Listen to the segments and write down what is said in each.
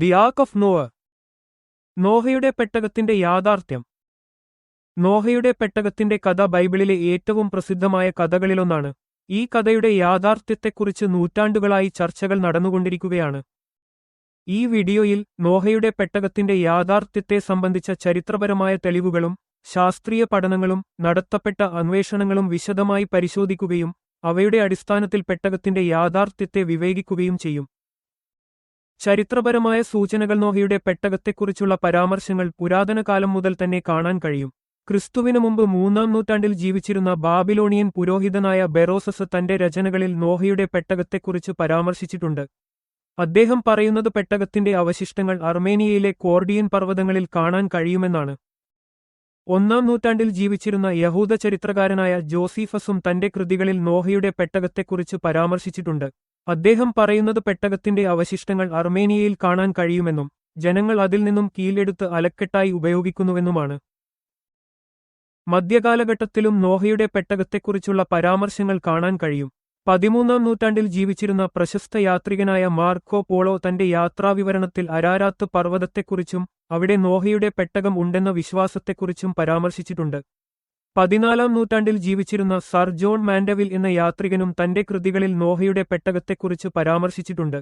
The arc of Nova നോഹയുടെ പെട്ടകത്തിന്റെ യാഥാർത്ഥ്യം. നോഹയുടെ പെട്ടകത്തിന്റെ കഥ ബൈബിളിലെ ഏറ്റവും പ്രസിദ്ധമായ കഥകളിലൊന്നാണ്. ഈ കഥയുടെ യാഥാർത്ഥ്യത്തെക്കുറിച്ച് നൂറ്റാണ്ടുകളായി ചർച്ചകൾ നടന്നുകൊണ്ടിരിക്കുകയാണ്. ഈ വീഡിയോയിൽ നോഹയുടെ പെട്ടകത്തിന്റെ യാഥാർത്ഥ്യത്തെ സംബന്ധിച്ച ചരിത്രപരമായ തെളിവുകളും ശാസ്ത്രീയ പഠനങ്ങളും നടത്തപ്പെട്ട അന്വേഷണങ്ങളും വിശദമായി പരിശോധിക്കുകയും അവയുടെ അടിസ്ഥാനത്തിൽ പെട്ടകത്തിന്റെ യാഥാർത്ഥ്യത്തെ വിവേകിക്കുകയും ചെയ്യും. ചരിത്രപരമായ സൂചനകൾ നോഹയുടെ പെട്ടകത്തെക്കുറിച്ചുള്ള പരാമർശങ്ങൾ പുരാതന കാലം മുതൽ തന്നെ കാണാൻ കഴിയും. ക്രിസ്തുവിനു മുമ്പ് മൂന്നാം നൂറ്റാണ്ടിൽ ജീവിച്ചിരുന്ന ബാബിലോണിയൻ പുരോഹിതനായ ബെറോസസ് തന്റെ രചനകളിൽ നോഹയുടെ പെട്ടകത്തെക്കുറിച്ച് പരാമർശിച്ചിട്ടുണ്ട്. അദ്ദേഹം പറയുന്നത് പെട്ടകത്തിന്റെ അവശിഷ്ടങ്ങൾ അർമേനിയയിലെ കോർഡിയൻ പർവതങ്ങളിൽ കാണാൻ കഴിയുമെന്നാണ്. ഒന്നാം നൂറ്റാണ്ടിൽ ജീവിച്ചിരുന്ന യഹൂദ ചരിത്രകാരനായ ജോസീഫസും തന്റെ കൃതികളിൽ നോഹയുടെ പെട്ടകത്തെക്കുറിച്ച് പരാമർശിച്ചിട്ടുണ്ട്. അദ്ദേഹം പറയുന്നത് പെട്ടകത്തിന്റെ അവശിഷ്ടങ്ങൾ അർമേനിയയിൽ കാണാൻ കഴിയുമെന്നും ജനങ്ങൾ അതിൽ നിന്നും കീലെടുത്ത് അലക്കെട്ടായി ഉപയോഗിക്കുന്നുവെന്നുമാണ്. മധ്യകാലഘട്ടത്തിലും നോഹയുടെ പെട്ടകത്തെക്കുറിച്ചുള്ള പരാമർശങ്ങൾ കാണാൻ കഴിയും. പതിമൂന്നാം നൂറ്റാണ്ടിൽ ജീവിച്ചിരുന്ന പ്രശസ്ത യാത്രികനായ മാർക്കോ പോളോ തന്റെ യാത്രാവിവരണത്തിൽ അരാരാത്ത് പർവതത്തെക്കുറിച്ചും അവിടെ നോഹയുടെ പെട്ടകം ഉണ്ടെന്ന വിശ്വാസത്തെക്കുറിച്ചും പരാമർശിച്ചിട്ടുണ്ട്. പതിനാലാം നൂറ്റാണ്ടിൽ ജീവിച്ചിരുന്ന സർ ജോൺ മാൻഡവിൽ എന്ന യാത്രികനും തന്റെ കൃതികളിൽ നോഹയുടെ പെട്ടകത്തെക്കുറിച്ച് പരാമർശിച്ചിട്ടുണ്ട്.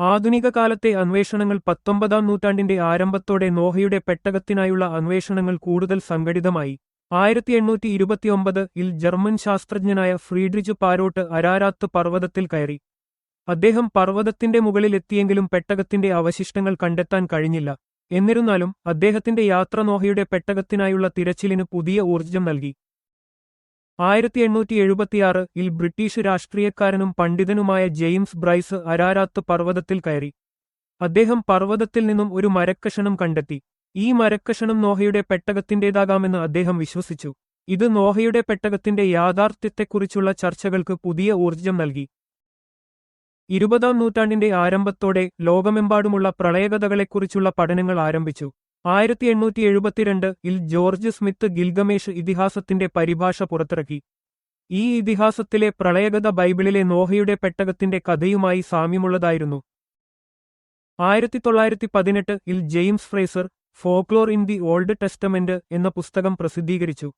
ആധുനിക കാലത്തെ അന്വേഷണങ്ങൾ പത്തൊമ്പതാം നൂറ്റാണ്ടിന്റെ ആരംഭത്തോടെ നോഹയുടെ പെട്ടകത്തിനായുള്ള അന്വേഷണങ്ങൾ കൂടുതൽ സംഘടിതമായി. ആയിരത്തി എണ്ണൂറ്റി ഇരുപത്തിയൊമ്പത് ഇൽ ജർമ്മൻ ശാസ്ത്രജ്ഞനായ ഫ്രീഡ്രിജ് പാരോട്ട് അരാരാത്ത് പർവതത്തിൽ കയറി. അദ്ദേഹം പർവതത്തിന്റെ മുകളിലെത്തിയെങ്കിലും പെട്ടകത്തിന്റെ അവശിഷ്ടങ്ങൾ കണ്ടെത്താൻ കഴിഞ്ഞില്ല. എന്നിരുന്നാലും അദ്ദേഹത്തിന്റെ യാത്രനോഹയുടെ പെട്ടകത്തിനായുള്ള തിരച്ചിലിന് പുതിയ ഊർജം നൽകി. ആയിരത്തി എണ്ണൂറ്റി എഴുപത്തിയാറ് ഇൽ ബ്രിട്ടീഷ് രാഷ്ട്രീയക്കാരനും പണ്ഡിതനുമായ ജെയിംസ് ബ്രൈസ് അരാരാത്ത് പർവതത്തിൽ കയറി. അദ്ദേഹം പർവതത്തിൽ നിന്നും ഒരു മരക്കഷണം കണ്ടെത്തി. ഈ മരക്കഷണം നോഹയുടെ പെട്ടകത്തിന്റേതാകാമെന്ന് അദ്ദേഹം വിശ്വസിച്ചു. ഇത് നോഹയുടെ പെട്ടകത്തിന്റെ യാഥാർത്ഥ്യത്തെക്കുറിച്ചുള്ള ചർച്ചകൾക്ക് പുതിയ ഊർജം നൽകി. ഇരുപതാം നൂറ്റാണ്ടിന്റെ ആരംഭത്തോടെ ലോകമെമ്പാടുമുള്ള പ്രളയകഥകളെക്കുറിച്ചുള്ള പഠനങ്ങൾ ആരംഭിച്ചു. ആയിരത്തി എണ്ണൂറ്റി എഴുപത്തിരണ്ട് ഇൽ ജോർജ് സ്മിത്ത് ഗിൽഗമേഷ് ഇതിഹാസത്തിന്റെ പരിഭാഷ പുറത്തിറക്കി. ഈ ഇതിഹാസത്തിലെ പ്രളയകഥ ബൈബിളിലെ നോഹയുടെ പെട്ടകത്തിന്റെ കഥയുമായി സാമ്യമുള്ളതായിരുന്നു. ആയിരത്തി തൊള്ളായിരത്തി പതിനെട്ട് ഇൽ James Frazer Folklore in the Old Testament എന്ന പുസ്തകം പ്രസിദ്ധീകരിച്ചു.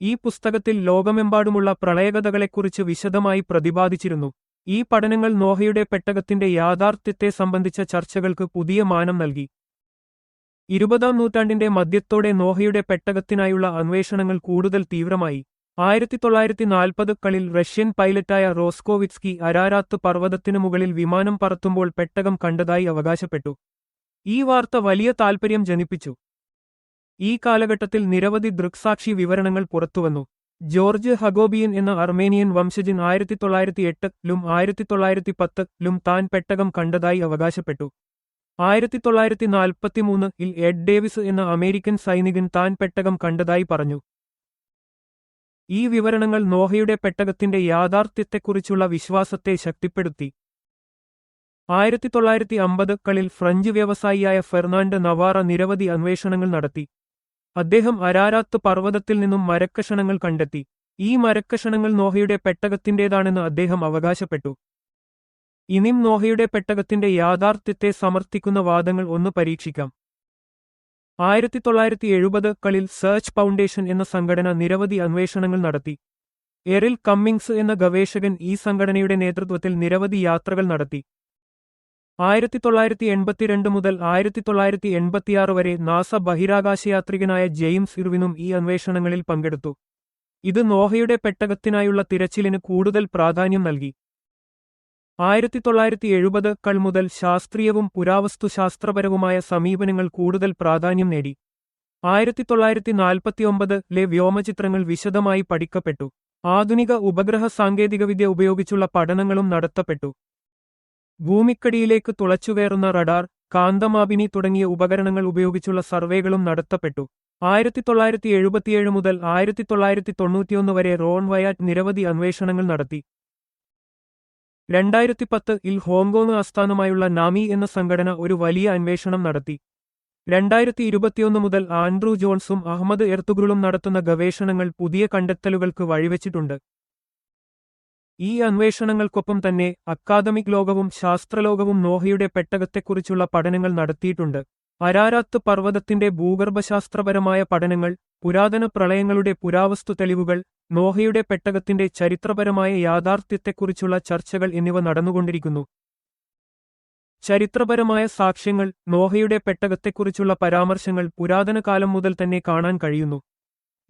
ഈ പുസ്തകത്തിൽ ലോകമെമ്പാടുമുള്ള പ്രളയകഥകളെക്കുറിച്ച് വിശദമായി പ്രതിപാദിച്ചിരുന്നു. ഈ പഠനങ്ങൾ നോഹയുടെ പെട്ടകത്തിന്റെ യാഥാർത്ഥ്യത്തെ സംബന്ധിച്ച ചർച്ചകൾക്ക് പുതിയ മാനം നൽകി. ഇരുപതാം നൂറ്റാണ്ടിന്റെ മധ്യത്തോടെ നോഹയുടെ പെട്ടകത്തിനായുള്ള അന്വേഷണങ്ങൾ കൂടുതൽ തീവ്രമായി. ആയിരത്തി തൊള്ളായിരത്തി നാൽപ്പതുകളിൽ റഷ്യൻ പൈലറ്റായ റോസ്കോവിറ്റ്സ്കി അരാരാത്ത് പർവതത്തിനു മുകളിൽ വിമാനം പറത്തുമ്പോൾ പെട്ടകം കണ്ടതായി അവകാശപ്പെട്ടു. ഈ വാർത്ത വലിയ താൽപര്യം ജനിപ്പിച്ചു. ഈ കാലഘട്ടത്തിൽ നിരവധി ദൃക്സാക്ഷി വിവരണങ്ങൾ പുറത്തുവന്നു. ജോർജ് ഹഗോബിയൻ എന്ന അർമേനിയൻ വംശജൻ ആയിരത്തി തൊള്ളായിരത്തി എട്ടിലും ആയിരത്തി തൊള്ളായിരത്തി പത്തിലും താൻ പെട്ടകം കണ്ടതായി അവകാശപ്പെട്ടു. ആയിരത്തി തൊള്ളായിരത്തി നാൽപ്പത്തിമൂന്ന് ഇൽ എഡ് ഡേവിസ് എന്ന അമേരിക്കൻ സൈനികൻ താൻ പെട്ടകം കണ്ടതായി പറഞ്ഞു. ഈ വിവരണങ്ങൾ നോഹയുടെ പെട്ടകത്തിന്റെ യാഥാർത്ഥ്യത്തെക്കുറിച്ചുള്ള വിശ്വാസത്തെ ശക്തിപ്പെടുത്തി. ആയിരത്തി തൊള്ളായിരത്തി അമ്പതുകളിൽ ഫ്രഞ്ച് വ്യവസായിയായ ഫെർണാണ്ട് നവാറ നിരവധി അന്വേഷണങ്ങൾ നടത്തി. അദ്ദേഹം അരാരാത്ത് പർവതത്തിൽ നിന്നും മരക്കഷണങ്ങൾ കണ്ടെത്തി. ഈ മരക്കഷണങ്ങൾ നോഹയുടെ പെട്ടകത്തിന്റേതാണെന്ന് അദ്ദേഹം അവകാശപ്പെട്ടു. ഇനിം നോഹയുടെ പെട്ടകത്തിന്റെ യാഥാർത്ഥ്യത്തെ സമർത്ഥിക്കുന്ന വാദങ്ങൾ ഒന്ന് പരീക്ഷിക്കാം. ആയിരത്തി തൊള്ളായിരത്തി എഴുപതുകളിൽ സെർച്ച് ഫൗണ്ടേഷൻ എന്ന സംഘടന നിരവധി അന്വേഷണങ്ങൾ നടത്തി. എറിൽ കമ്മിങ്സ് എന്ന ഗവേഷകൻ ഈ സംഘടനയുടെ നേതൃത്വത്തിൽ നിരവധി യാത്രകൾ നടത്തി. ആയിരത്തി തൊള്ളായിരത്തി എൺപത്തിരണ്ട് മുതൽ ആയിരത്തി തൊള്ളായിരത്തി എൺപത്തിയാറ് വരെ നാസ ബഹിരാകാശയാത്രികനായ ജെയിംസ് ഇർവിനും ഈ അന്വേഷണങ്ങളിൽ പങ്കെടുത്തു. ഇത് നോഹയുടെ പെട്ടകത്തിനായുള്ള തിരച്ചിലിന് കൂടുതൽ പ്രാധാന്യം നൽകി. ആയിരത്തി തൊള്ളായിരത്തി എഴുപതുകൾ മുതൽ ശാസ്ത്രീയവും പുരാവസ്തുശാസ്ത്രപരവുമായ സമീപനങ്ങൾ കൂടുതൽ പ്രാധാന്യം നേടി. ആയിരത്തി തൊള്ളായിരത്തി നാൽപ്പത്തിയൊമ്പതിലെ വ്യോമചിത്രങ്ങൾ വിശദമായി പഠിക്കപ്പെട്ടു. ആധുനിക ഉപഗ്രഹ സാങ്കേതികവിദ്യ ഉപയോഗിച്ചുള്ള പഠനങ്ങളും നടത്തപ്പെട്ടു. ഭൂമിക്കടിയിലേക്ക് തുളച്ചുകയറുന്ന റഡാർ കാന്തമാബിനി തുടങ്ങിയ ഉപകരണങ്ങൾ ഉപയോഗിച്ചുള്ള സർവേകളും നടത്തപ്പെട്ടു. ആയിരത്തി തൊള്ളായിരത്തി എഴുപത്തിയേഴ് മുതൽ ആയിരത്തി തൊള്ളായിരത്തി തൊണ്ണൂറ്റിയൊന്ന് വരെ റോൺ വയാറ്റ് നിരവധി അന്വേഷണങ്ങൾ നടത്തി. രണ്ടായിരത്തി പത്ത് ഇൽ ഹോങ്കോങ് ആസ്ഥാനമായുള്ള നാമി എന്ന സംഘടന ഒരു വലിയ അന്വേഷണം നടത്തി. രണ്ടായിരത്തി ഇരുപത്തിയൊന്ന് മുതൽ ആൻഡ്രൂ ജോൺസും അഹമ്മദ് എർത്തുഗ്രുളും നടത്തുന്ന ഗവേഷണങ്ങൾ പുതിയ കണ്ടെത്തലുകൾക്ക് വഴിവെച്ചിട്ടുണ്ട്. ഈ അന്വേഷണങ്ങൾക്കൊപ്പം തന്നെ അക്കാദമിക് ലോകവും ശാസ്ത്രലോകവും നോഹയുടെ പെട്ടകത്തെക്കുറിച്ചുള്ള പഠനങ്ങൾ നടത്തിയിട്ടുണ്ട്. അരാരാത്ത് പർവതത്തിന്റെ ഭൂഗർഭശാസ്ത്രപരമായ പഠനങ്ങൾ പുരാതന പ്രളയങ്ങളുടെ പുരാവസ്തു തെളിവുകൾ നോഹയുടെ പെട്ടകത്തിന്റെ ചരിത്രപരമായ യാഥാർത്ഥ്യത്തെക്കുറിച്ചുള്ള ചർച്ചകൾ എന്നിവ നടന്നുകൊണ്ടിരിക്കുന്നു. ചരിത്രപരമായ സാക്ഷ്യങ്ങൾ നോഹയുടെ പെട്ടകത്തെക്കുറിച്ചുള്ള പരാമർശങ്ങൾ പുരാതന കാലം മുതൽ തന്നെ കാണാൻ കഴിയുന്നു.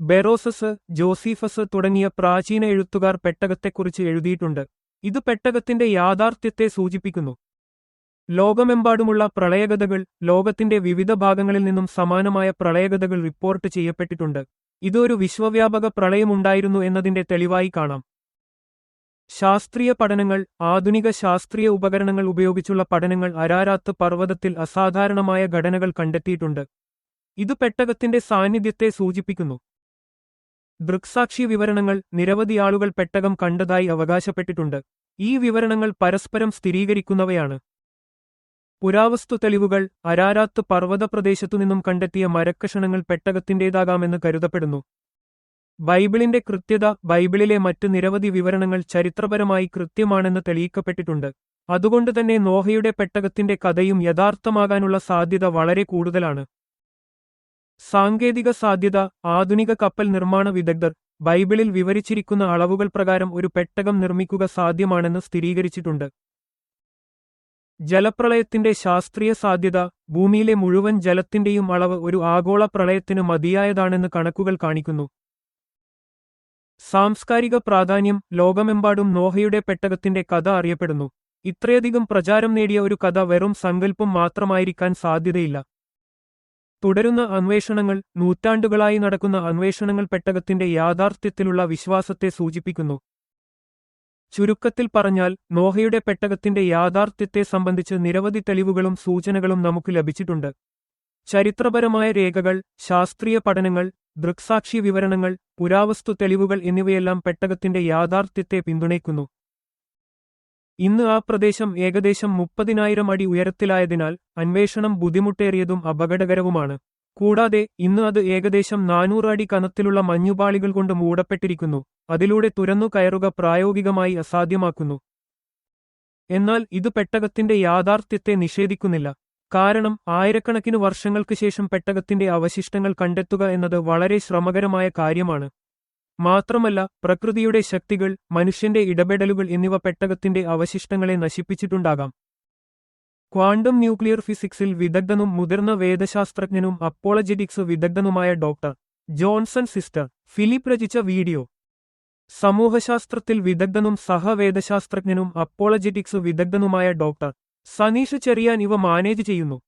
ബെറോസസ് ജോസീഫസ് തുടങ്ങിയ പ്രാചീന എഴുത്തുകാർ പെട്ടകത്തെക്കുറിച്ച് എഴുതിയിട്ടുണ്ട്. ഇത് പെട്ടകത്തിന്റെ യാഥാർത്ഥ്യത്തെ സൂചിപ്പിക്കുന്നു. ലോകമെമ്പാടുമുള്ള പ്രളയകഥകൾ ലോകത്തിന്റെ വിവിധ ഭാഗങ്ങളിൽ നിന്നും സമാനമായ പ്രളയകഥകൾ റിപ്പോർട്ട് ചെയ്യപ്പെട്ടിട്ടുണ്ട്. ഇതൊരു വിശ്വവ്യാപക പ്രളയമുണ്ടായിരുന്നു എന്നതിന്റെ തെളിവായി കാണാം. ശാസ്ത്രീയ പഠനങ്ങൾ ആധുനിക ശാസ്ത്രീയ ഉപകരണങ്ങൾ ഉപയോഗിച്ചുള്ള പഠനങ്ങൾ അരാരാത്ത് പർവതത്തിൽ അസാധാരണമായ ഘടനകൾ കണ്ടെത്തിയിട്ടുണ്ട്. ഇത് പെട്ടകത്തിന്റെ സാന്നിധ്യത്തെ സൂചിപ്പിക്കുന്നു. ദൃക്സാക്ഷി വിവരണങ്ങൾ നിരവധി ആളുകൾ പെട്ടകം കണ്ടതായി അവകാശപ്പെട്ടിട്ടുണ്ട്. ഈ വിവരണങ്ങൾ പരസ്പരം സ്ഥിരീകരിക്കുന്നവയാണ്. പുരാവസ്തു തെളിവുകൾ അരാരാത്ത് പർവതപ്രദേശത്തുനിന്നും കണ്ടെത്തിയ മരക്കഷണങ്ങൾ പെട്ടകത്തിന്റേതാകാമെന്ന് കരുതപ്പെടുന്നു. ബൈബിളിന്റെ കൃത്യത ബൈബിളിലെ മറ്റ് നിരവധി വിവരണങ്ങൾ ചരിത്രപരമായി കൃത്യമാണെന്ന് തെളിയിക്കപ്പെട്ടിട്ടുണ്ട്. അതുകൊണ്ടുതന്നെ നോഹയുടെ പെട്ടകത്തിന്റെ കഥയും യഥാർത്ഥമാകാനുള്ള സാധ്യത വളരെ കൂടുതലാണ്. സാങ്കേതിക സാധ്യത ആധുനിക കപ്പൽ നിർമ്മാണ വിദഗ്ധർ ബൈബിളിൽ വിവരിച്ചിരിക്കുന്ന അളവുകൾ പ്രകാരം ഒരു പെട്ടകം നിർമ്മിക്കുക സാധ്യമാണെന്ന് സ്ഥിരീകരിച്ചിട്ടുണ്ട്. ജലപ്രളയത്തിന്റെ ശാസ്ത്രീയ സാധ്യത ഭൂമിയിലെ മുഴുവൻ ജലത്തിന്റെയും അളവ് ഒരു ആഗോള പ്രളയത്തിന് മതിയായതാണെന്ന് കണക്കുകൾ കാണിക്കുന്നു. സാംസ്കാരിക പ്രാധാന്യം ലോകമെമ്പാടും നോഹയുടെ പെട്ടകത്തിന്റെ കഥ അറിയപ്പെടുന്നു. ഇത്രയധികം പ്രചാരം നേടിയ ഒരു കഥ വെറും സങ്കല്പം മാത്രമായിരിക്കാൻ സാധ്യതയില്ല. തുടരുന്ന അന്വേഷണങ്ങൾ നൂറ്റാണ്ടുകളായി നടക്കുന്ന അന്വേഷണങ്ങൾ പെട്ടകത്തിന്റെ യാഥാർത്ഥ്യത്തിലുള്ള വിശ്വാസത്തെ സൂചിപ്പിക്കുന്നു. ചുരുക്കത്തിൽ പറഞ്ഞാൽ നോഹയുടെ പെട്ടകത്തിന്റെ യാഥാർത്ഥ്യത്തെ സംബന്ധിച്ച് നിരവധി തെളിവുകളും സൂചനകളും നമുക്ക് ലഭിച്ചിട്ടുണ്ട്. ചരിത്രപരമായ രേഖകൾ ശാസ്ത്രീയ പഠനങ്ങൾ ദൃക്സാക്ഷി വിവരണങ്ങൾ പുരാവസ്തു തെളിവുകൾ എന്നിവയെല്ലാം പെട്ടകത്തിന്റെ യാഥാർത്ഥ്യത്തെ പിന്തുണയ്ക്കുന്നു. ഇന്ന് ആ പ്രദേശം ഏകദേശം മുപ്പതിനായിരം അടി ഉയരത്തിലായതിനാൽ അന്വേഷണം ബുദ്ധിമുട്ടേറിയതും അപകടകരവുമാണ്. കൂടാതെ ഇന്ന് അത് ഏകദേശം നാനൂറ് അടി കനത്തിലുള്ള മഞ്ഞുപാളികൾ കൊണ്ട് മൂടപ്പെട്ടിരിക്കുന്നു. അതിലൂടെ തുരന്നു കയറുക പ്രായോഗികമായി അസാധ്യമാക്കുന്നു. എന്നാൽ ഇത് പെട്ടകത്തിന്റെ യാഥാർത്ഥ്യത്തെ നിഷേധിക്കുന്നില്ല. കാരണം ആയിരക്കണക്കിന് വർഷങ്ങൾക്ക് ശേഷം പെട്ടകത്തിന്റെ അവശിഷ്ടങ്ങൾ കണ്ടെത്തുക എന്നത് വളരെ ശ്രമകരമായ കാര്യമാണ്. മാത്രമല്ല പ്രകൃതിയുടെ ശക്തികൾ മനുഷ്യന്റെ ഇടപെടലുകൾ എന്നിവ പെട്ടകത്തിന്റെ അവശിഷ്ടങ്ങളെ നശിപ്പിച്ചിട്ടുണ്ടാകാം. ക്വാണ്ടം ന്യൂക്ലിയർ ഫിസിക്സിൽ വിദഗ്ധനും മുതിർന്ന വേദശാസ്ത്രജ്ഞനും അപ്പോളജറ്റിക്സ് വിദഗ്ധനുമായ ഡോക്ടർ ജോൺസൺ സിസ്റ്റർ ഫിലിപ്പ് രചിച്ച വീഡിയോ. സമൂഹശാസ്ത്രത്തിൽ വിദഗ്ധനും സഹവേദശാസ്ത്രജ്ഞനും അപ്പോളജറ്റിക്സ് വിദഗ്ധനുമായ ഡോക്ടർ സനീഷ് ചെറിയാൻ ഇവ മാനേജ് ചെയ്യുന്നു.